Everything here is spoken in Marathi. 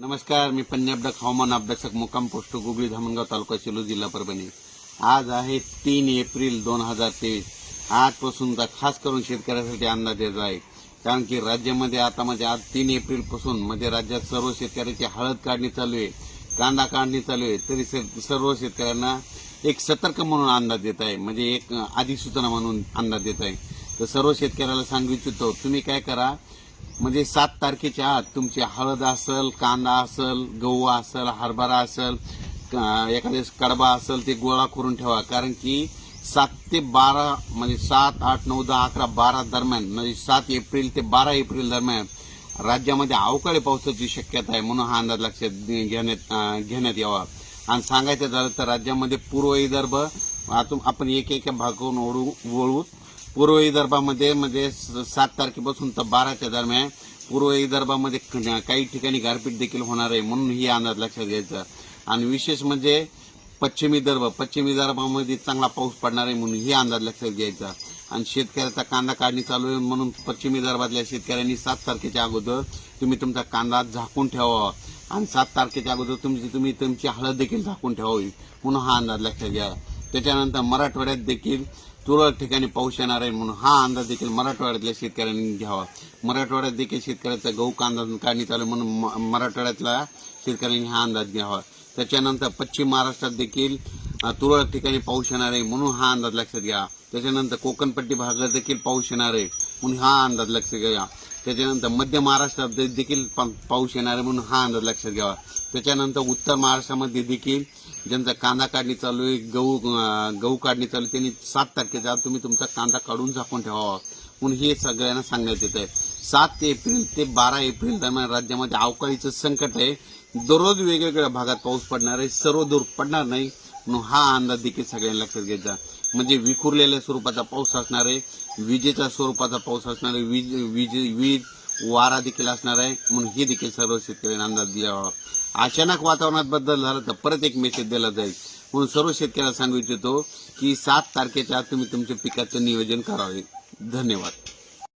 नमस्कार मी पन्याबडक हवामान अभ्यासक मुक्काम पोस्ट गुगळी धामणगाव तालुका सेलू जिल्हा परभणी. आज आहे तीन एप्रिल दोन हजार तेवीस. आजपासूनचा खास करून शेतकऱ्यासाठी अंदाज येत आहे. कारण की राज्यामध्ये आता म्हणजे आज तीन एप्रिलपासून म्हणजे राज्यात सर्व शेतकऱ्याची हळद काढणी चालू आहे कांदा काढणी चालू आहे तरी सर्व शेतकऱ्यांना एक सतर्क म्हणून अंदाज देत आहे. म्हणजे एक अधिसूचना म्हणून अंदाज देत आहे. तर सर्व शेतकऱ्याला सांगू इच्छितो तुम्ही काय करा म्हणजे सात तारखेच्या आत तुमची हळद असल कांदा असल गहू असल हरभरा असल क- एखाद्या कडबा असल ते गोळा करून ठेवा. कारण की सात ते बारा म्हणजे सात आठ नऊ दहा अकरा बारा दरम्यान म्हणजे सात एप्रिल ते बारा एप्रिल दरम्यान राज्यामध्ये अवकाळी पावसाची शक्यता आहे म्हणून हा अंदाज लक्षात घेण्यात घेण्यात यावा. आणि सांगायचं झालं तर राज्यामध्ये पूर्व विदर्भ आपण एक एक भागावरून ओढू वळू पूर्व विदर्भामध्ये म्हणजे स- सात तारखेपासून तर बाराच्या दरम्यान पूर्व विदर्भामध्ये काही ठिकाणी गारपीट देखील होणार आहे म्हणून ही अंदाज लक्षात घ्यायचा. आणि विशेष म्हणजे पश्चिम विदर्भ पश्चिम विदर्भामध्ये चांगला पाऊस पडणार आहे म्हणून ही अंदाज लक्षात घ्यायचा. आणि शेतकऱ्याचा कांदा काढणी चालू आहे म्हणून पश्चिम विदर्भातल्या शेतकऱ्यांनी सात तारखेच्या अगोदर तुम्ही तुमचा कांदा झाकून ठेवावा आणि सात तारखेच्या अगोदर तुमची तुम्ही तुमची हळद देखील झाकून ठेवावी. म्हणून हा अंदाज लक्षात घ्या. त्याच्यानंतर मराठवाड्यात देखील तुरळक ठिकाणी पाऊस येणार आहे म्हणून हा अंदाज देखील मराठवाड्यातल्या शेतकऱ्यांनी घ्यावा. मराठवाड्यात देखील शेतकऱ्याचा गहू कांदा काढणी चालू आहे म्हणून म- मराठवाड्यातल्या शेतकऱ्यांनी हा अंदाज घ्यावा. त्याच्यानंतर पश्चिम महाराष्ट्रात देखील तुरळक ठिकाणी पाऊस येणार आहे म्हणून हा अंदाज लक्षात घ्या. त्याच्यानंतर कोकणपट्टी भागात देखील पाऊस येणार आहे म्हणून हा अंदाज लक्षात घ्या. त्याच्यानंतर मध्य महाराष्ट्रात देखील पा- पाऊस येणार आहे म्हणून हा अंदाज लक्षात घ्यावा. त्याच्यानंतर उत्तर महाराष्ट्रामध्ये देखील ज्यांचा कांदा काढणी चालू आहे गहू गहू काढणी चालू आहे त्यांनी सात तारखेच्या आत तुम्ही तुमचा कांदा काढून झाकून ठेवावा म्हणून हे सगळ्यांना सांगण्यात येत आहे. सात एप्रिल ते बारा एप्रिल दरम्यान राज्यामध्ये अवकाळीचं संकट आहे. दररोज वेगवेगळ्या भागात पाऊस पडणार आहे. सर्व दूर पडणार नाही. म्हणून हा अंदाज देखील सगळ्यांना लक्षात घ्यायचा म्हणजे विखुरलेल्या स्वरूपाचा पाऊस असणार आहे. विजेच्या स्वरूपाचा पाऊस असणार आहे. वीज वीज वीज वारा देखील असणार आहे. म्हणून हे देखील सर्व शेतकऱ्यांना अंदाज द्यावा अचानक वातावरणात बदल झाला तर परत एक मेसेज दिला जाईल. म्हणून सर्व शेतकऱ्याला सांगू इच्छितो की सात तारखेच्या आत तुम्ही तुमच्या पिकाचं नियोजन करावे. धन्यवाद.